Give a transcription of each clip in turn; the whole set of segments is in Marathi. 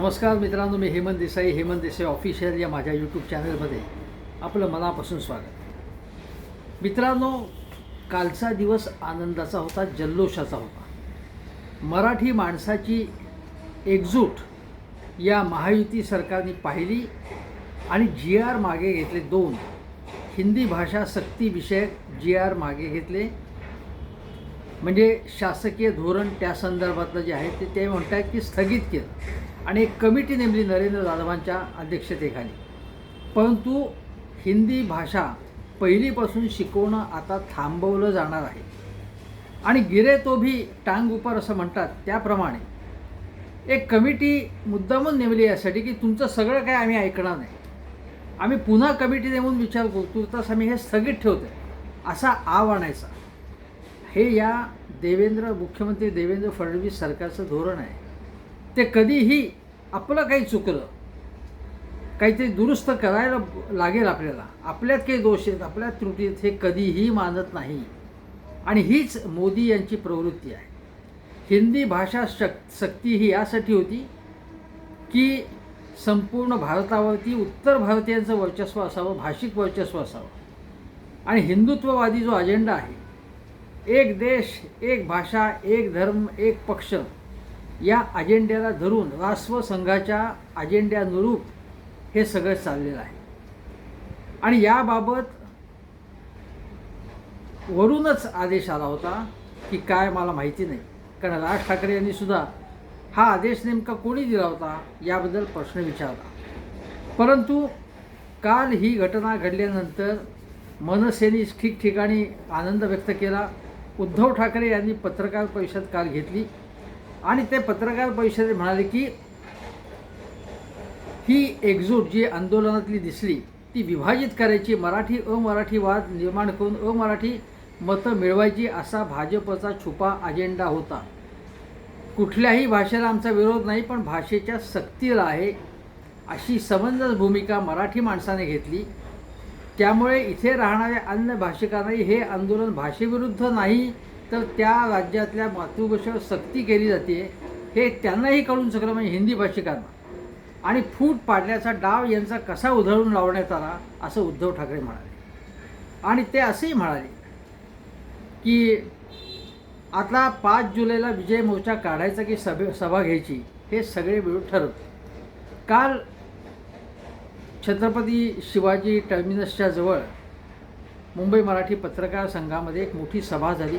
नमस्कार मित्रांनो मी हेमंत देसाई हेमंत देसाई ऑफिशियल या माझ्या यूट्यूब चॅनलमध्ये आपलं मनापासून स्वागत. मित्रांनो कालचा दिवस आनंदाचा होता जल्लोषाचा होता. मराठी माणसाची एकजूट या महायुती सरकारने पाहिली आणि जी आर मागे घेतले दोन. हिंदी भाषा सक्ती विषयक जी आर मागे घेतले. म्हणजे शासकीय धोरण त्या संदर्भातलं जे आहे ते ते म्हणतात की स्थगित केलं. आणि एक कमिटी नेमली नरेंद्र जाधवांच्या अध्यक्षतेखाली. परंतु हिंदी भाषा पहिलीपासून शिकवणं आता थांबवलं जाणार आहे. आणि गिरे तो भी टांग उपर असं म्हणतात त्याप्रमाणे एक कमिटी मुद्दामून नेमली यासाठी की तुमचं सगळं काय आम्ही ऐकणार नाही. आम्ही पुन्हा कमिटी नेमून विचार करू तुर्तास आम्ही हे स्थगित ठेवतो असा आव आणायचा हे या देवेंद्र मुख्यमंत्री देवेंद्र फडणवीस सरकारचं धोरण आहे. ते कधीही आपलं काही चुकलं काहीतरी दुरुस्त करायला लागेल आपल्याला. आपल्यात काही दोष आहेत आपल्यात त्रुटी आहेत हे कधीही मानत नाही. आणि हीच मोदी यांची प्रवृत्ती आहे. हिंदी भाषा शक सक्ती ही यासाठी होती की संपूर्ण भारतावरती उत्तर भारतीयांचं वर्चस्व असावं भाषिक वर्चस्व असावं. आणि हिंदुत्ववादी जो अजेंडा आहे एक देश एक भाषा एक धर्म एक पक्ष या अजेंड्याला धरून राष्ट्र संघाच्या अजेंड्यानुरूप हे सगळं चाललेलं आहे. आणि याबाबत वरूनच आदेश आला होता की काय मला माहिती नाही. कारण राज ठाकरे यांनी सुद्धा हा आदेश नेमका कोणी दिला होता याबद्दल प्रश्न विचारला. परंतु काल ही घटना घडल्यानंतर मनसेने ठिकठिकाणी आनंद व्यक्त केला. उद्धव ठाकरे यांनी पत्रकार परिषद काल घेतली. आणि ते पत्रकार परिषदेत म्हणाले की ही एकजूट जी आंदोलनातली दिसली ती विभाजित करायची मराठी अमराठी वाद निर्माण करून अमराठी मतं मिळवायची असा भाजपचा छुपा अजेंडा होता. कुठल्याही भाषेला आमचा विरोध नाही पण भाषेच्या सक्तीला आहे अशी समंजस भूमिका मराठी माणसाने घेतली. त्यामुळे इथे राहणाऱ्या अन्य भाषिकांनाही हे आंदोलन भाषेविरुद्ध नाही तर त्या राज्यातल्या मातृभाषेवर सक्ती केली जाते हे त्यांनाही कळून सगळं म्हणजे हिंदी भाषिकांना. आणि फूट पाडण्याचा डाव यांचा कसा उधळून लावण्यात आला असं उद्धव ठाकरे म्हणाले. आणि ते असेही म्हणाले की आता पाच जुलैला विजय मोर्चा काढायचा की सभे सभा घ्यायची हे सगळे मिळून ठरवते काल छत्रपती शिवाजी टर्मिनसच्या जवळ मुंबई मराठी पत्रकार संघामध्ये एक मोठी सभा झाली.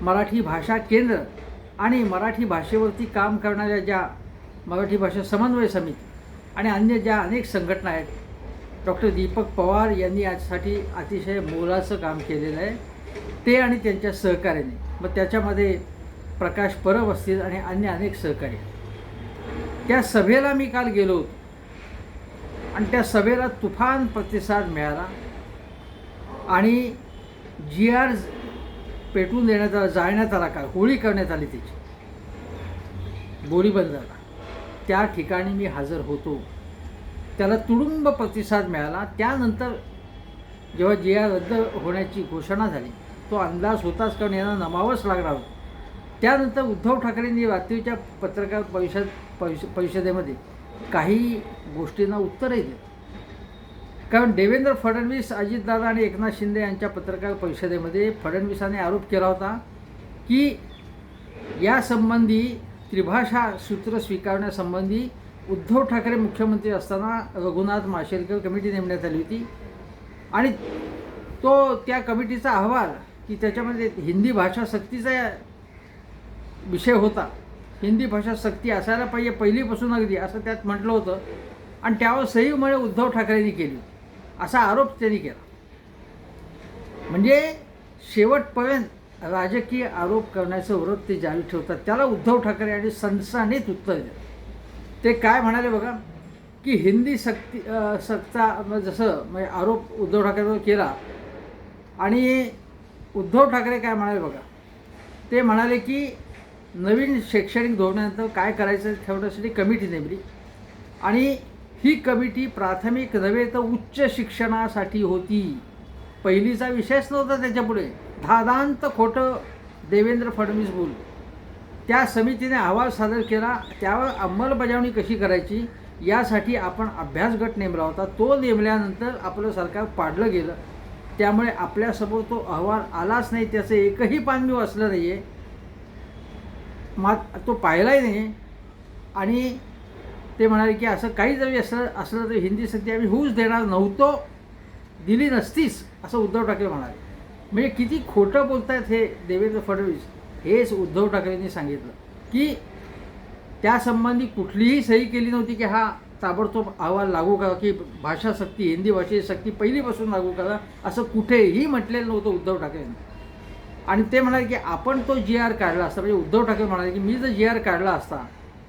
मराठी भाषा केंद्र आणि मराठी भाषेवरती काम करणाऱ्या ज्या मराठी भाषा समन्वय समिती आणि अन्य ज्या अनेक संघटना आहेत डॉक्टर दीपक पवार यांनी यासाठी अतिशय मोलाचं काम केलेलं आहे. ते आणि त्यांच्या सहकार्याने मग त्याच्यामध्ये प्रकाश परब असतील आणि अन्य अनेक सहकारी. त्या सभेला मी काल गेलो होतो. आणि त्या सभेला तुफान प्रतिसाद मिळाला. आणि जी आर पेटवून देण्यात आला जाळण्यात आला का? होळी करण्यात आली त्याची बोरीबंदरला झाला त्या ठिकाणी मी हजर होतो. त्याला तुडुंब प्रतिसाद मिळाला. त्यानंतर जेव्हा जिया आर रद्द होण्याची घोषणा झाली तो अंदाज होताच कारण यांना नमावंच लागणार होतं. त्यानंतर उद्धव ठाकरेंनी रात्रीच्या पत्रकार परिषद परिष परिषदेमध्ये काही गोष्टींना उत्तरही दिलं. कारण देवेंद्र फडणवीस अजितदादा आणि एकनाथ शिंदे यांच्या पत्रकार परिषदेमध्ये फडणवीसांनी आरोप केला होता की यासंबंधी त्रिभाषा सूत्र स्वीकारण्यासंबंधी उद्धव ठाकरे मुख्यमंत्री असताना रघुनाथ माशेलकर कमिटी नेमण्यात आली होती. आणि तो त्या कमिटीचा अहवाल की त्याच्यामध्ये हिंदी भाषा सक्तीचा विषय होता. हिंदी भाषा सक्ती असायला पाहिजे पहिलीपासून अगदी असं त्यात म्हटलं होतं. आणि त्यावर सहीमुळे उद्धव ठाकरेंनी केली. असा आरोप त्यांनी केला. म्हणजे शेवटपर्यंत राजकीय आरोप करण्याचं व्रत ते जारी ठेवतात. त्याला उद्धव ठाकरे यांनी सनसानीत उत्तर दिलं ते काय म्हणाले बघा? की हिंदी सक्ती सक्ता जसं म्हणजे आरोप उद्धव ठाकरेवर केला. आणि उद्धव ठाकरे काय म्हणाले बघा? ते म्हणाले की नवीन शैक्षणिक धोरणानंतर काय करायचं ठेवण्यासाठी कमिटी नेमली. आणि ही कमिटी प्राथमिक नव्हे तर उच्च शिक्षणासाठी होती. पहिलीचा विषयच नव्हता त्याच्यापुढे. धादांत खोटं देवेंद्र फडणवीस बोल त्या समितीने अहवाल सादर केला. त्यावर अंमलबजावणी कशी करायची यासाठी आपण अभ्यास गट नेमला होता. तो नेमल्यानंतर आपलं सरकार पाडलं गेलं. त्यामुळे आपल्यासमोर तो अहवाल आलाच नाही. त्याचं एकही पान मी वाचलं नाही आहे मात तो पाहिलाही नाही आणि ते म्हणाले की असं काही जरी असलं असलं तर हिंदी सक्ती आम्ही होऊच देणार नव्हतो. दिली नसतीच असं उद्धव ठाकरे म्हणाले. म्हणजे किती खोटं बोलतायत हे देवेंद्र फडणवीस हेच उद्धव ठाकरेंनी सांगितलं. की त्यासंबंधी कुठलीही सही केली नव्हती की हा ताबडतोब अहवाल लागू करा की भाषा सक्ती हिंदी भाषेची सक्ती पहिलीपासून लागू करा असं कुठेही म्हटलेलं नव्हतं उद्धव ठाकरेंनी. आणि ते म्हणाले की आपण तो जी आर काढला असता म्हणजे उद्धव ठाकरे म्हणाले की मी जर जी आर काढला असता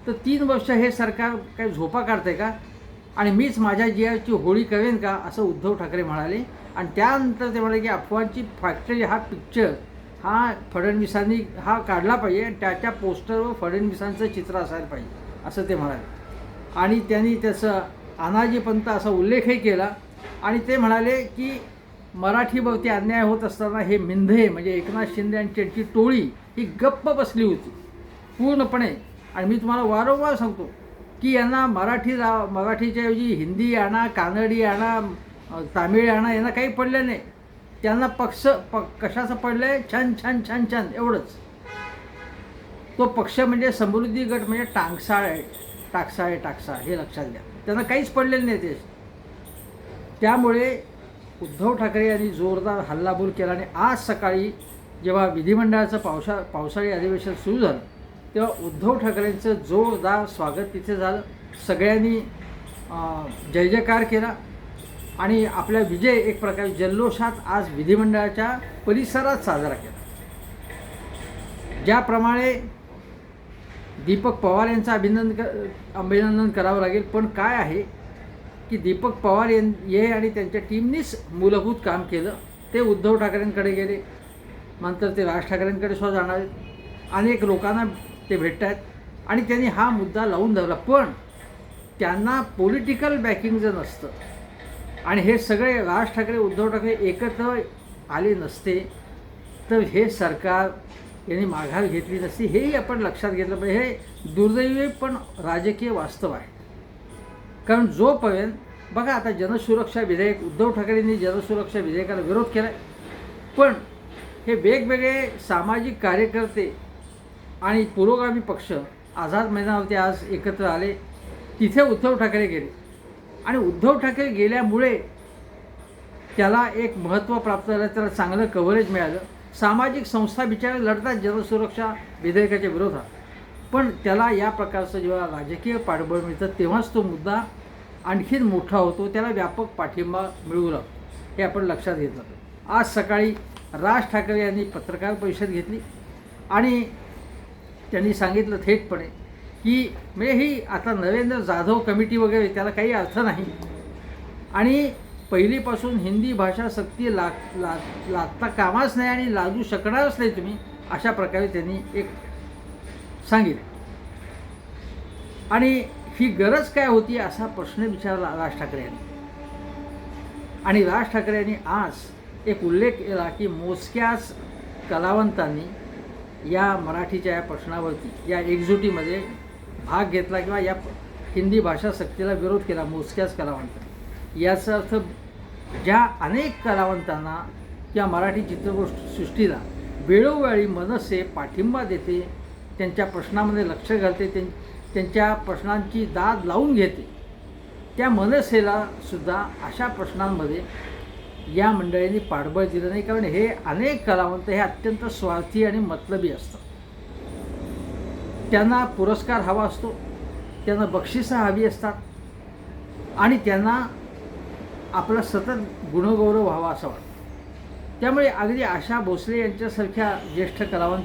तर तीन वर्ष हे सरकार काही झोपा काढते का? आणि मीच माझ्या जियाची होळी करेन का? असं उद्धव ठाकरे म्हणाले. आणि त्यानंतर ते म्हणाले की अफवांची फॅक्टरी हा पिक्चर हा फडणवीसांनी हा काढला पाहिजे आणि त्याच्या पोस्टरवर फडणवीसांचं चित्र असायला पाहिजे असं ते म्हणाले. आणि त्यांनी त्याचं अनाजीपंत असा उल्लेखही केला. आणि ते म्हणाले की मराठीवरती अन्याय होत असताना हे मिंधे म्हणजे एकनाथ शिंदे यांची त्यांची टोळी ही गप्प बसली होती. पूर्णपणे आणि मी तुम्हाला वारंवार सांगतो की यांना मराठी रा मराठीच्या ऐवजी हिंदी आणा कानडी आणा तामिळ आणा यांना काही पडलं नाही. त्यांना पक्ष प कशाचं पडलं आहे छान छान छान छान एवढंच. तो पक्ष म्हणजे समृद्धी गट म्हणजे टांगसाळ आहे. टाकसाळ आहे टाकसाळ हे लक्षात घ्या. त्यांना काहीच पडलेलं नाही ते. त्यामुळे उद्धव ठाकरे यांनी जोरदार हल्लाबोल केला आणि आज सकाळी जेव्हा विधिमंडळाचं पावसा पावसाळी अधिवेशन सुरू झालं तेव्हा उद्धव ठाकरेंचं जोरदार स्वागत तिथे झालं. सगळ्यांनी जय जयकार केला. आणि आपला विजय एक प्रकारे जल्लोषात आज विधिमंडळाच्या परिसरात साजरा केला. ज्याप्रमाणे दीपक पवार यांचं अभिनंदन क अभिनंदन करावं लागेल. पण काय आहे की दीपक पवार यां ये आणि त्यांच्या टीमनीच मूलभूत काम केलं. ते उद्धव ठाकरेंकडे गेले. नंतर ते राज ठाकरेंकडे सुद्धा जाणार आहेत. अनेक लोकांना ते भेटत आहेत. आणि त्यांनी हा मुद्दा लावून धरला. पण त्यांना पॉलिटिकल बॅकिंग जर नसतं आणि हे सगळे राज ठाकरे उद्धव ठाकरे एकत्र आले नसते तर हे सरकार यांनी माघार घेतली नसती. हेही आपण लक्षात घेतलं पाहिजे. हे दुर्दैवी पण राजकीय वास्तव आहे. कारण जोपर्यंत बघा आता जनसुरक्षा विधेयक उद्धव ठाकरेंनी जनसुरक्षा विधेयकाला विरोध केला पण हे वेगवेगळे सामाजिक कार्यकर्ते आणि पुरोगामी पक्ष आझाद मैदानावरती आज एकत्र आले. तिथे उद्धव ठाकरे गेले. आणि उद्धव ठाकरे गेल्यामुळे त्याला एक महत्त्व प्राप्त झालं त्याला चांगलं कव्हरेज मिळालं. सामाजिक संस्था बिचारे लढतात जनसुरक्षा विधेयकाच्या विरोधात. पण त्याला या प्रकारचं जेव्हा राजकीय पाठबळ मिळतं तेव्हाच तो मुद्दा आणखीन मोठा होतो. त्याला व्यापक पाठिंबा मिळू लागतो. हे आपण लक्षात घेतलं. आज सकाळी राज ठाकरे यांनी पत्रकार परिषद घेतली. आणि त्यांनी सांगितलं थेटपणे की म्हणजे ही आता नरेंद्र जाधव कमिटी वगैरे त्याला काही अर्थ नाही. आणि पहिलीपासून हिंदी भाषा सक्ती लाग ला लागता कामाच नाही आणि लागू शकणारच नाही तुम्ही अशा प्रकारे त्यांनी एक सांगितलं. आणि ही गरज काय होती असा प्रश्न विचारला राज ठाकरे यांनी. आणि राज ठाकरे यांनी आज एक उल्लेख केला की मोजक्याच कलावंतांनी या मराठीच्या या प्रश्नावरती या एकजुटीमध्ये भाग घेतला किंवा या हिंदी भाषा सक्तीला विरोध केला मोजक्याच कलावंतांनी. याचा अर्थ ज्या अनेक कलावंतांना किंवा मराठी चित्रपटसृष्टीला वेळोवेळी मनसे पाठिंबा देते त्यांच्या प्रश्नामध्ये लक्ष घालते त्यां त्यांच्या प्रश्नांची दाद लावून घेते त्या मनसेला सुद्धा अशा प्रश्नांमध्ये या मंडळींनी पाठबळ दिलं नाही कारण हे अनेक कलावंत हे अत्यंत स्वार्थी आणि मतलबी असतात. त्यांना पुरस्कार हवा असतो त्यांना बक्षिसं हवी असतात आणि त्यांना आपला सतत गुणगौरव व्हावा असं वाटतं. त्यामुळे अगदी आशा भोसले यांच्यासारख्या ज्येष्ठ कलावंत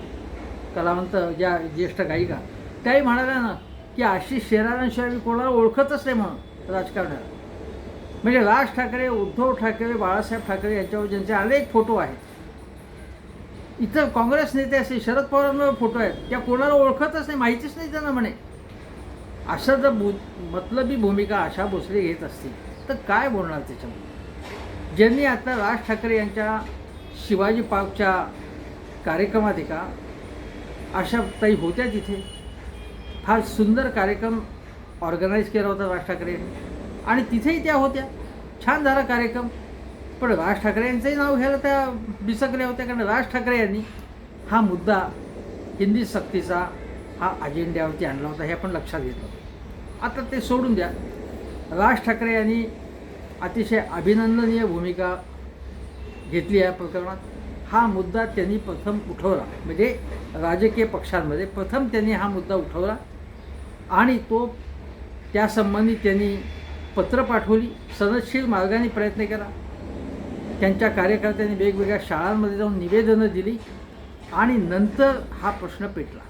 कलावंत ज्या ज्येष्ठ गायिका त्याही म्हणाल्या ना की आशिष शेरारांशिवाय मी कोणाला ओळखतच नाही म्हणून राजकारणाला म्हणजे राज ठाकरे उद्धव ठाकरे बाळासाहेब ठाकरे यांच्यावर ज्यांचे अनेक फोटो आहेत. इतर काँग्रेस नेते असे शरद पवारांवर फोटो आहेत. त्या कोणाला ओळखतच नाही माहितीच नाही त्यांना म्हणे. अशा जर भू मतलबी भूमिका आशा भोसले घेत असतील तर काय बोलणार त्याच्यामध्ये? ज्यांनी आता राज ठाकरे यांच्या शिवाजी पार्कच्या कार्यक्रमात एका आशाताई होत्या तिथे. फार सुंदर कार्यक्रम ऑर्गनाईज केला होता राज ठाकरे यांनी. आणि तिथेही त्या होत्या. छान झाला कार्यक्रम. पण राज ठाकरे यांचंही नाव घ्यायला त्या बिसकल्या होत्या कारण राज ठाकरे यांनी हा मुद्दा हिंदी सक्तीचा हा अजेंड्यावरती आणला होता हे आपण लक्षात घेतो आता ते सोडून द्या. राज ठाकरे यांनी अतिशय अभिनंदनीय भूमिका घेतली या प्रकरणात. हा मुद्दा त्यांनी प्रथम उठवला. म्हणजे राजकीय पक्षांमध्ये प्रथम त्यांनी हा मुद्दा उठवला आणि तो त्यासंबंधी त्यांनी पत्र पाठवली सनदशील मार्गाने प्रयत्न केला. त्यांच्या कार्यकर्त्यांनी वेगवेगळ्या शाळांमध्ये जाऊन निवेदनं दिली आणि नंतर हा प्रश्न पेटला.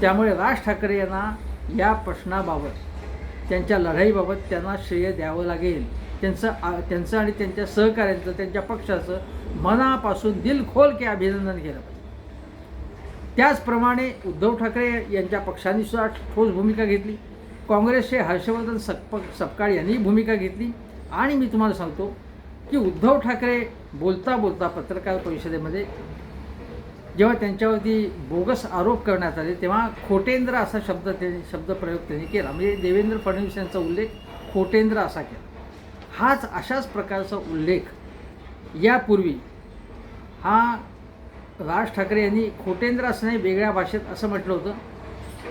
त्यामुळे राज ठाकरे यांना या प्रश्नाबाबत त्यांच्या लढाईबाबत त्यांना श्रेय द्यावं लागेल. त्यांचं आ- त्यांचं आणि त्यांच्या सहकाऱ्यांचं त्यांच्या पक्षाचं मनापासून दिल खोल के अभिनंदन केलं पाहिजे. त्याचप्रमाणे उद्धव ठाकरे यांच्या पक्षाने सुद्धा ठोस भूमिका घेतली. काँग्रेसचे हर्षवर्धन सप सपकाळ यांनी भूमिका घेतली. आणि मी तुम्हाला सांगतो की उद्धव ठाकरे बोलता बोलता पत्रकार परिषदेमध्ये जेव्हा त्यांच्यावरती बोगस आरोप करण्यात आले तेव्हा खोटेंद्र असा शब्द त्यांनी शब्दप्रयोग त्यांनी केला. म्हणजे देवेंद्र फडणवीस यांचा उल्लेख खोटेंद्र असा केला. हाच अशाच प्रकारचा उल्लेख यापूर्वी हा राज ठाकरे यांनी खोटेंद्र असं नाही वेगळ्या भाषेत असं म्हटलं होतं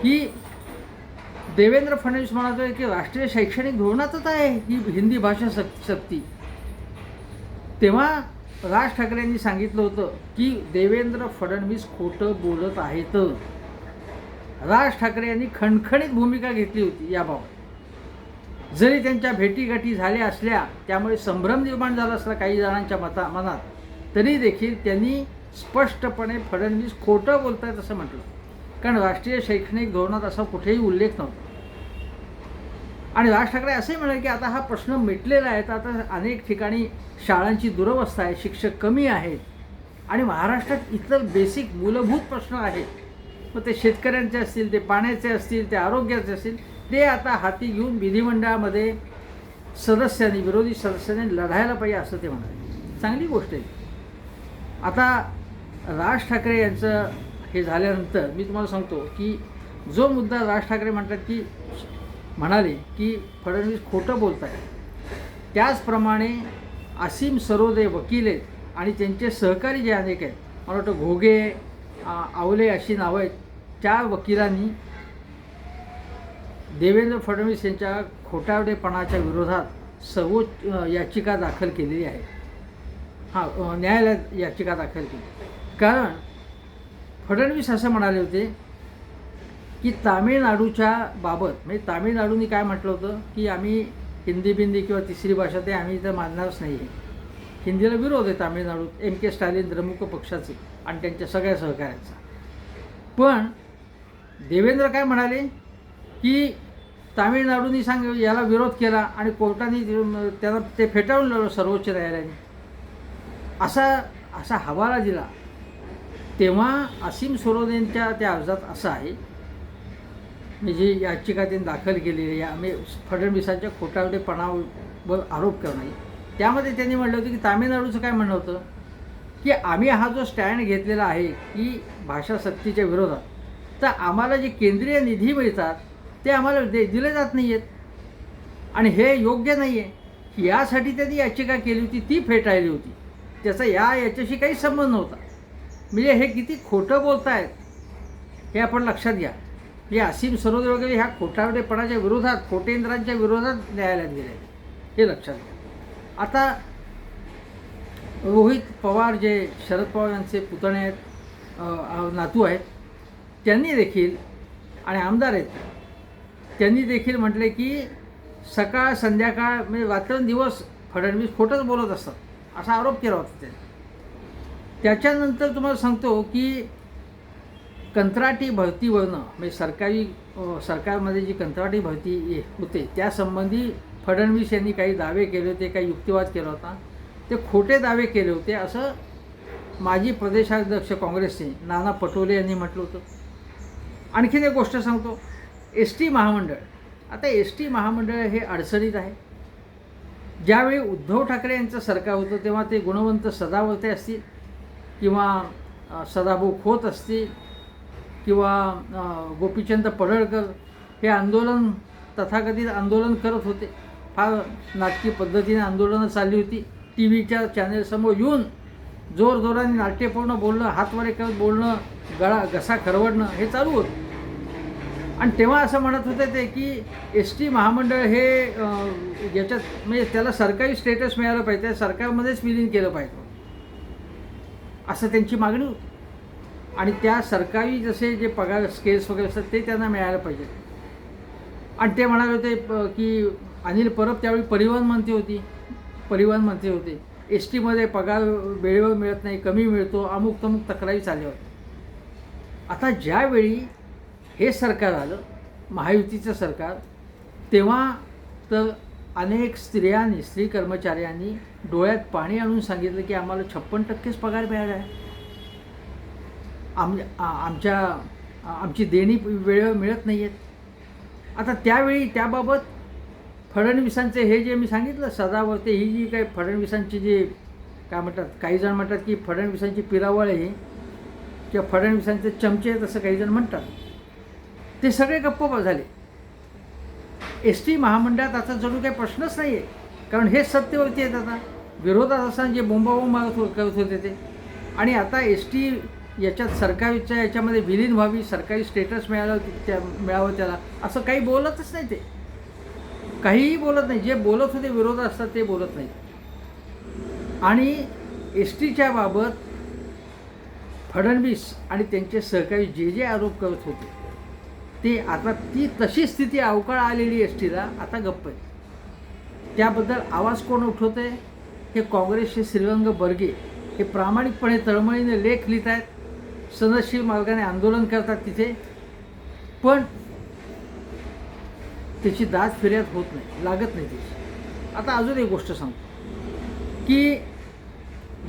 की देवेंद्र फडणवीस म्हणतो की राष्ट्रीय शैक्षणिक धोरणातच आहे ही हिंदी भाषा सक सक्ती तेव्हा राज ठाकरे यांनी सांगितलं होतं की देवेंद्र फडणवीस खोटं बोलत आहेत. राज ठाकरे यांनी खणखणीत भूमिका घेतली होती याबाबत. जरी त्यांच्या भेटीगाठी झाल्या असल्या त्यामुळे संभ्रम निर्माण झाला असला काही जणांच्या मता मनात तरी देखील त्यांनी स्पष्टपणे फडणवीस खोटं बोलत आहेत असं म्हटलं. कारण राष्ट्रीय शैक्षणिक धोरणात असा कुठेही उल्लेख नव्हता. आणि राज ठाकरे असेही म्हणाले की आता हा प्रश्न मिटलेला आहे. तर आता अनेक ठिकाणी शाळांची दुरवस्था आहे शिक्षक कमी आहेत. आणि महाराष्ट्रात इतर बेसिक मूलभूत प्रश्न आहेत. मग ते शेतकऱ्यांचे असतील ते पाण्याचे असतील ते आरोग्याचे असतील ते आता हाती घेऊन विधिमंडळामध्ये सदस्यांनी विरोधी सदस्यांनी लढायला पाहिजे असं ते म्हणाले. चांगली गोष्ट आहे. आता राज ठाकरे यांचं हे झाल्यानंतर मी तुम्हाला सांगतो की जो मुद्दा राज ठाकरे म्हणतात की म्हणाले की फडणवीस खोटं बोलत आहे त्याचप्रमाणे असीम सरोदे वकील आहेत आणि त्यांचे सहकारी जे अनेक आहेत मला वाटतं घोगे आवले अशी नावं आहेत त्या वकिलांनी देवेंद्र फडणवीस यांच्या खोटावडेपणाच्या विरोधात सर्वोच्च याचिका दाखल केलेली आहे. हां न्यायालयात याचिका दाखल केली. कारण फडणवीस असं म्हणाले होते की तामिळनाडूच्या बाबत म्हणजे तामिळनाडूनी काय म्हटलं होतं? की आम्ही हिंदी बिंदी किंवा तिसरी भाषा ते आम्ही इथं मानणारच नाही आहे हिंदीला विरोध आहे तामिळनाडूत. एम के स्टालिन द्रमुक पक्षाचे आणि त्यांच्या सगळ्या सहकाऱ्यांचा. पण देवेंद्र काय म्हणाले? की तामिळनाडूनी सांग याला विरोध केला आणि कोर्टाने त्याला ते फेटाळून लावलं सर्वोच्च न्यायालयाने. असा असा हवाला दिला. तेव्हा असीम सरोदेंच्या त्या अर्जात असं आहे मी जी याचिका त्यांनी दाखल केलेली आहे आम्ही फडणवीसांच्या खोटावडेपणावर आरोप करणे त्यामध्ये त्यांनी म्हटलं होतं की तामिळनाडूचं काय म्हणणं होतं? की आम्ही हा जो स्टँड घेतलेला आहे की भाषा सक्तीच्या विरोधात तर आम्हाला जे केंद्रीय निधी मिळतात ते आम्हाला दे दिले जात नाही आहेत आणि हे योग्य नाही आहे यासाठी त्यांनी याचिका केली होती ती फेटाळली होती. त्याचा या याच्याशी काही संबंध नव्हता. म्हणजे हे किती खोटं बोलतायत हे आपण लक्षात घ्या. म्हणजे असीम सरोदे वगैरे ह्या खोटावडेपणाच्या विरोधात खोटेंद्रांच्या विरोधात न्यायालयात गेले. हे लक्षात घ्या. आता रोहित पवार जे शरद पवार यांचे पुतणे आहेत नातू आहेत त्यांनी देखील आणि आमदार आहेत त्यांनी देखील म्हटले की सकाळ संध्याकाळ म्हणजे रात्रंदिवस फडणवीस खोटंच बोलत असतात. असा आरोप केला होता त्यांनी. त्याच्यानंतर तुम्हाला सांगतो की कंत्राटी भरतीवरनं म्हणजे सरकारी सरकारमध्ये जी कंत्राटी भरती होते त्यासंबंधी फडणवीस यांनी काही दावे केले होते काही युक्तिवाद केला होता. ते खोटे दावे केले होते असं माजी प्रदेशाध्यक्ष काँग्रेसचे नाना पटोले यांनी म्हटलं होतं. आणखीन एक गोष्ट सांगतो. एस टी महामंडळ आता एस टी महामंडळ हे अडचणीत आहे. ज्यावेळी उद्धव ठाकरे यांचं सरकार होतं तेव्हा ते गुणवंत सदावर्ते असतील किंवा सदाभाऊ खोत असतील किंवा गोपीचंद पडळकर हे आंदोलन तथाकथित आंदोलन करत होते. फार नाटकी पद्धतीने आंदोलनं चालली होती. टी व्हीच्या चॅनेलसमोर येऊन जोरजोराने नाट्यपूर्ण बोलणं हातवारे करत बोलणं गळा घसा खरवडणं हे चालू होतं. आणि तेव्हा असं म्हणत होते ते की एस टी महामंडळ हे याच्यात म्हणजे त्याला सरकारी स्टेटस मिळालं पाहिजे सरकारमध्येच विलीन केलं पाहिजे. असं त्यांची मागणी होती. आणि त्या सरकारी जसे जे पगार स्केल्स वगैरे असतात ते त्यांना मिळायला पाहिजे. आणि ते म्हणाले होते की अनिल परब त्यावेळी परिवहन मंत्री होती. परिवहन मंत्री होते. एस टीमध्ये पगार वेळेवर मिळत नाही कमी मिळतो अमुक तमुक तक्रारी चालल्या होत्या. आता ज्यावेळी हे सरकार आलं महायुतीचं सरकार तेव्हा तर अनेक स्त्रियांनी स्त्री कर्मचाऱ्यांनी डोळ्यात पाणी आणून सांगितलं की आम्हाला छप्पन टक्केच पगार मिळाला आहे. आम आमच्या आमची देणी वेळेवर मिळत नाही आहेत आता त्यावेळी त्याबाबत फडणवीसांचे हे जे मी सांगितलं सदावर्ते ही जी काही फडणवीसांची जी काय म्हणतात काही जण म्हणतात की फडणवीसांची पिरावळ आहे किंवा फडणवीसांचे चमचे आहेत असं काही जण म्हणतात. ते सगळे गप्प झाले. एस टी महामंडळात आता जणू काही प्रश्नच नाही आहे कारण हे सत्तेवरती आहेत आता. विरोधात असताना जे बोंबाबोंब करत होते ते. आणि आता एस टी याच्यात सरकारच्या याच्यामध्ये विलीन व्हावी सरकारी स्टेटस मिळालं त्या मिळावं त्याला. असं काही बोलतच नाही ते. काहीही बोलत नाही. जे बोलत होते विरोध असतात ते बोलत नाही. आणि एस टीच्या बाबत फडणवीस आणि त्यांचे सहकारी जे जे आरोप करत होते ते आता ती तशी स्थिती अवकाळ आलेली एस टीला आता गप्प आहे. त्याबद्दल आवाज कोण उठवते हे काँग्रेसचे श्रीरंग बर्गे हे प्रामाणिकपणे तळमळीने लेख लिहित आहेत सनदशील मार्गाने आंदोलन करतात तिथे पण त्याची दाद फिर्याद होत नाही लागत नाही त्याची. आता अजून एक गोष्ट सांगतो की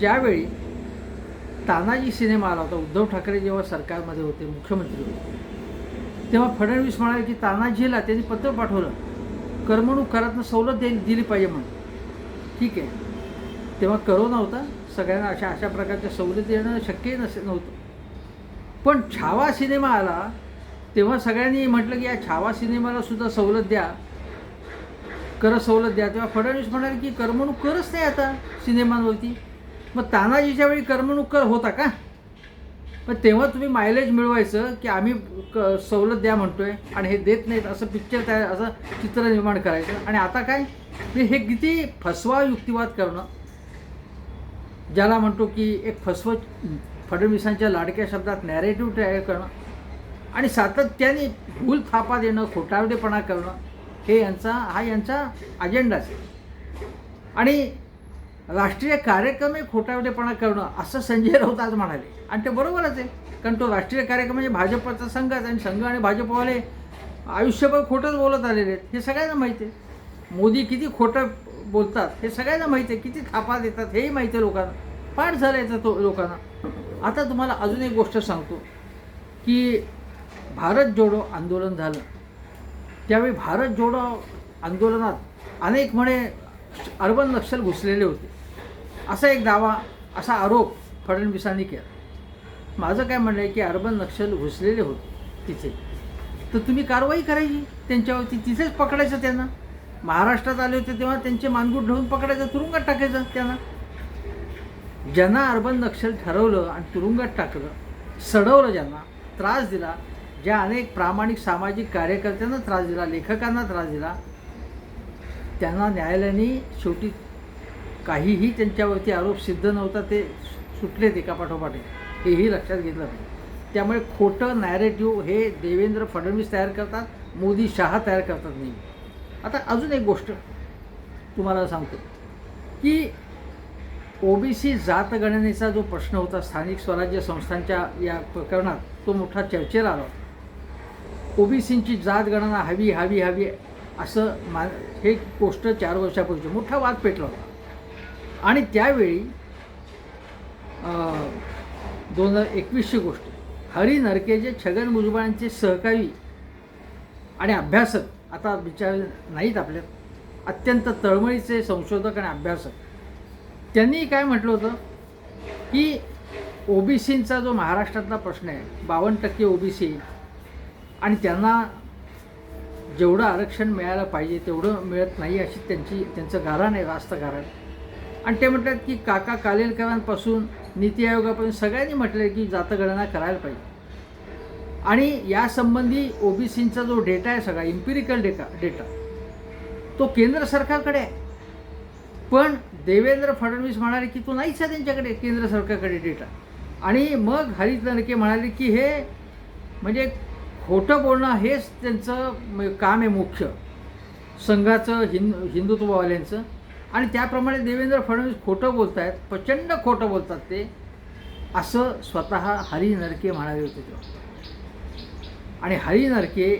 ज्यावेळी तानाजी सिनेमा आला होता उद्धव ठाकरे जेव्हा सरकारमध्ये होते मुख्यमंत्री होते तेव्हा फडणवीस म्हणाले की तानाजीला त्यांनी पत्र पाठवलं करमणूक करातनं सवलत दे दिली पाहिजे म्हणून. ठीक आहे. तेव्हा करोना होता सगळ्यांना अशा अशा प्रकारच्या सवलती देणं शक्यही नसे नव्हतं. पण छावा सिनेमा आला तेव्हा सगळ्यांनी म्हटलं की या छावा सिनेमाला सुद्धा सवलत द्या. कर सवलत द्या. तेव्हा फडणवीस म्हणाले की करमणूक करच नाही आता सिनेमांवरती. मग तानाजीच्या वेळी करमणूक कर होता का? पण तेव्हा तुम्ही मायलेज मिळवायचं की आम्ही क सवलत द्या म्हणतोय आणि हे देत नाहीत असं पिक्चर तयार असं चित्र निर्माण करायचं. आणि आता काय? हे किती फसवा युक्तिवाद करणं ज्याला म्हणतो की एक फसव फडणवीसांच्या लाडक्या शब्दात नॅरेटिव्ह तयार करणं आणि सातत्याने भूल थापा देणं खोटारडेपणा करणं हे यांचा हा यांचा अजेंडाच आहे. आणि राष्ट्रीय कार्यक्रम हे खोटारडेपणा करणं असं संजय राऊत आज म्हणाले. आणि ते बरोबरच आहे कारण तो राष्ट्रीय कार्यक्रम म्हणजे भाजपचा संघच आणि संघ आणि भाजपवाले आयुष्यभर खोटंच बोलत आलेले आहेत हे सगळ्यांना माहिती आहे. मोदी किती खोटं बोलतात हे सगळ्यांना माहिती आहे किती थापा देतात हेही माहिती आहे लोकांना. पाठ झालं याचं तो लोकांना. आता तुम्हाला अजून एक गोष्ट सांगतो की भारत जोडो आंदोलन झालं. त्यावेळी भारत जोडो आंदोलनात अनेक म्हणे अर्बन नक्षल घुसलेले होते. असा एक दावा असा आरोप फडणवीसांनी केला. माझं काय म्हणणं आहे की अर्बन नक्षल घुसलेले होते तिथे. तर तुम्ही कारवाई करायची त्यांच्यावरती तिथेच पकडायचं त्यांना. महाराष्ट्रात आले होते तेव्हा त्यांचे मानगूट ढवून पकडायचं तुरुंगात टाकायचं त्यांना. ज्यांना अर्बन नक्षल ठरवलं आणि तुरुंगात टाकलं सडवलं ज्यांना त्रास दिला ज्या अनेक प्रामाणिक सामाजिक कार्यकर्त्यांना त्रास दिला लेखकांना त्रास दिला त्यांना न्यायालयाने शेवटी काहीही त्यांच्यावरती आरोप सिद्ध नव्हता ते सुटलेत एका पाठोपाठी. हेही लक्षात घेतलं पाहिजे. त्यामुळे खोटं नॅरेटिव्ह हे देवेंद्र फडणवीस तयार करतात मोदी शहा तयार करतात नाही आता अजून एक गोष्ट तुम्हाला सांगतो की ओबीसी जातगणनेचा जो प्रश्न होता स्थानिक स्वराज्य संस्थांच्या या प्रकरणात तो मोठा चर्चेला आला ओबीसींची जात गणना हवी हवी हवी असं मा हे गोष्ट चार वर्षापूर्वीची मोठा वाद पेटला होता. आणि त्यावेळी दोन हजार एकवीसची गोष्ट हरी नरकेजे छगन भुजबळांचे सहकारी आणि अभ्यासक आता विचार नाहीत आपल्यात अत्यंत तळमळीचे संशोधक आणि अभ्यासक. त्यांनी काय म्हटलं होतं? की ओबीसींचा जो महाराष्ट्रातला प्रश्न आहे बावन्न टक्के ओबीसी आणि त्यांना जेवढं आरक्षण मिळायला पाहिजे तेवढं मिळत नाही अशी त्यांची त्यांचं गारण आहे रास्त गारण आणि ते म्हणतात की काका कालेलकरांपासून नीती आयोगापासून सगळ्यांनी म्हटलं आहे की जातगणना करायला पाहिजे. आणि यासंबंधी ओबीसींचा जो डेटा आहे सगळा इम्पिरिकल डेटा डेटा तो केंद्र सरकारकडे आहे. पण देवेंद्र फडणवीस म्हणाले की तो नाहीच आहे त्यांच्याकडे केंद्र सरकारकडे डेटा. आणि मग हरित नरके म्हणाले की हे म्हणजे खोटं बोलणं हेच त्यांचं काम आहे मुख्य संघाचं हिंद हिंदुत्ववाल्यांचं. आणि त्याप्रमाणे देवेंद्र फडणवीस खोटं बोलत आहेत प्रचंड खोटं बोलतात ते. असं स्वतः हरी नरके म्हणाले होते तेव्हा. आणि हरी नरके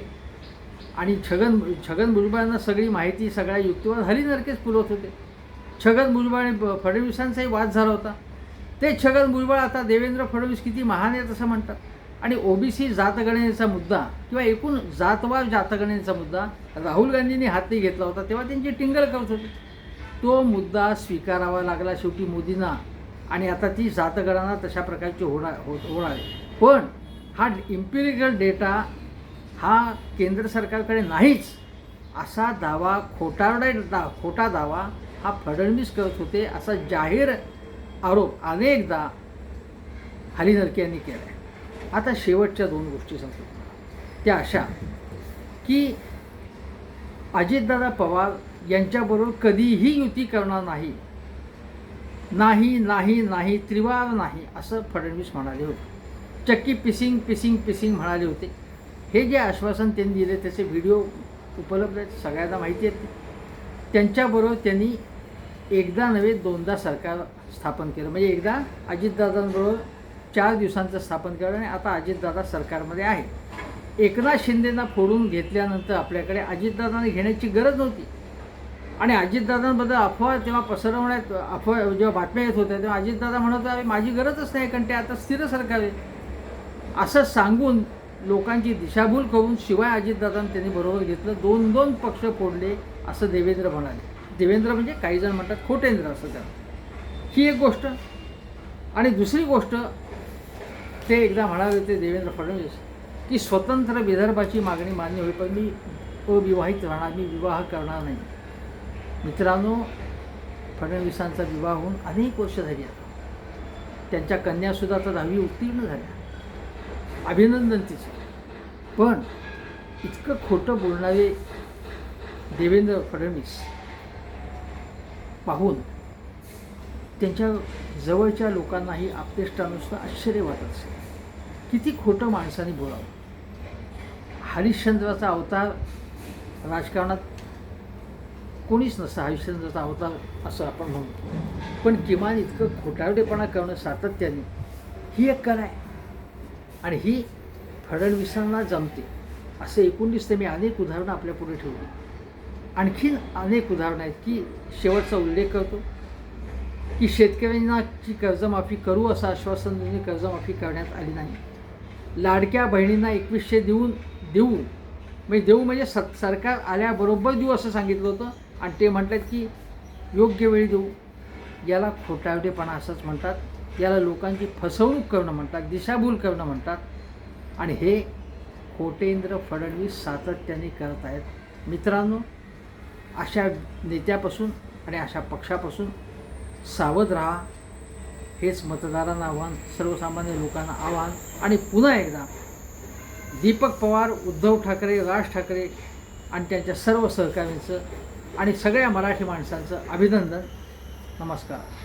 आणि छगन छगन भुजबळांना सगळी माहिती सगळ्या युक्तिवाद हरी नरकेच पुरवत होते. छगन भुजबळ आणि ब- फडणवीसांचाही वाद झाला होता. ते छगन भुजबळ आता देवेंद्र फडणवीस किती महान आहेत असं म्हणतात. आणि ओबीसी जातगणनेचा मुद्दा किंवा एकूण जातवाद जातगणनेचा मुद्दा राहुल गांधींनी हाती घेतला होता तेव्हा त्यांची टिंगल करत होते. तो मुद्दा स्वीकारावा लागला शेवटी मोदींना. आणि आता ती जातगणना तशा प्रकारची होणार होत होणार आहे. पण हा इम्पिरिकल डेटा हा केंद्र सरकारकडे नाहीच. असा दावा खोटारडा दा खोटा दावा हा फडणवीस करत होते असा जाहीर आरोप अनेकदा हरिनरके यांनी केला आहे आता शेवटच्या दोन गोष्टी सांगतो त्या अशा की अजितदादा पवार यांच्याबरोबर कधीही युती करणार नाही. नाही नाही नाही त्रिवार नाही असं फडणवीस म्हणाले होते. चक्की पिसिंग पिसिंग पिसिंग म्हणाले होते. हे जे आश्वासन त्यांनी दिले त्याचे व्हिडिओ उपलब्ध आहेत सगळ्यांना माहिती आहेत त्यांच्याबरोबर त्यांनी एकदा नव्हे दोनदा सरकार स्थापन केलं. म्हणजे एकदा अजितदादांबरोबर चार दिवसांचं स्थापन केलं आणि आता अजितदादा सरकारमध्ये आहे. एकनाथ शिंदेना फोडून घेतल्यानंतर आपल्याकडे अजितदादांना घेण्याची गरज नव्हती. आणि अजितदादांबद्दल अफवा जेव्हा पसरवण्यात अफवा जेव्हा बातम्या येत होत्या तेव्हा अजितदादा म्हणत होते "अरे, माझी गरजच नाही कारण ते आता स्थिर सरकार आहे. असं सांगून लोकांची दिशाभूल करून शिवाय अजितदादांनी त्यांनी बरोबर घेतलं. दोन दोन पक्ष फोडले असं देवेंद्र म्हणाले. देवेंद्र म्हणजे काही जण म्हणतात खोटेंद्र असं त्याला. ही एक गोष्ट. आणि दुसरी गोष्ट ते एकदा म्हणाले होते देवेंद्र फडणवीस की स्वतंत्र विदर्भाची मागणी मान्य होईपर्यंत मी अविवाहित राहणार मी विवाह करणार नाही. मित्रांनो फडणवीसांचा विवाह होऊन अनेक वर्ष झाली आता. त्यांच्या कन्यासुद्धा आता दहावी उत्तीर्ण झाल्या. अभिनंदन तिचं. पण इतकं खोटं बोलणारे देवेंद्र फडणवीस पाहून त्यांच्या जवळच्या लोकांनाही आपतेष्टानुसार आश्चर्य वाटत असे. किती खोटं माणसाने बोलावं. हरिश्चंद्राचा अवतार राजकारणात कोणीच नसतं. हरिश्चंद्राचा अवतार असं आपण म्हणतो. पण किमान इतकं खोटारडेपणा करणं सातत्याने ही एक कला आहे. आणि ही फडणवीसांना जमते. असे एकोणीस ते मी अनेक उदाहरणं आपल्यापुढे ठेवली. आणखीन अनेक उदाहरणं आहेत की शेवटचा उल्लेख करतो की शेतकऱ्यांनाची कर्जमाफी करू असं आश्वासन देऊन कर्जमाफी करण्यात आली नाही. लाडक्या बहिणींना एकवीसशे देऊन देऊ म्हणजे देऊ म्हणजे स सरकार आल्याबरोबर देऊ असं सांगितलं होतं. आणि ते म्हणतात की योग्य वेळी देऊ. याला खोटारडेपणा असंच म्हणतात. याला लोकांची फसवणूक करणं म्हणतात दिशाभूल करणं म्हणतात. आणि हे खोटेंद्र फडणवीस सातत्याने करत आहेत. मित्रांनो अशा नेत्यापासून आणि अशा पक्षापासून सावध राहा. हेच मतदारांना आव्हान सर्वसामान्य लोकांना आव्हान. आणि पुन्हा एकदा दीपक पवार उद्धव ठाकरे राज ठाकरे आणि त्यांच्या सर्व सहकाऱ्यांचं आणि सगळ्या मराठी माणसांचं अभिनंदन. नमस्कार.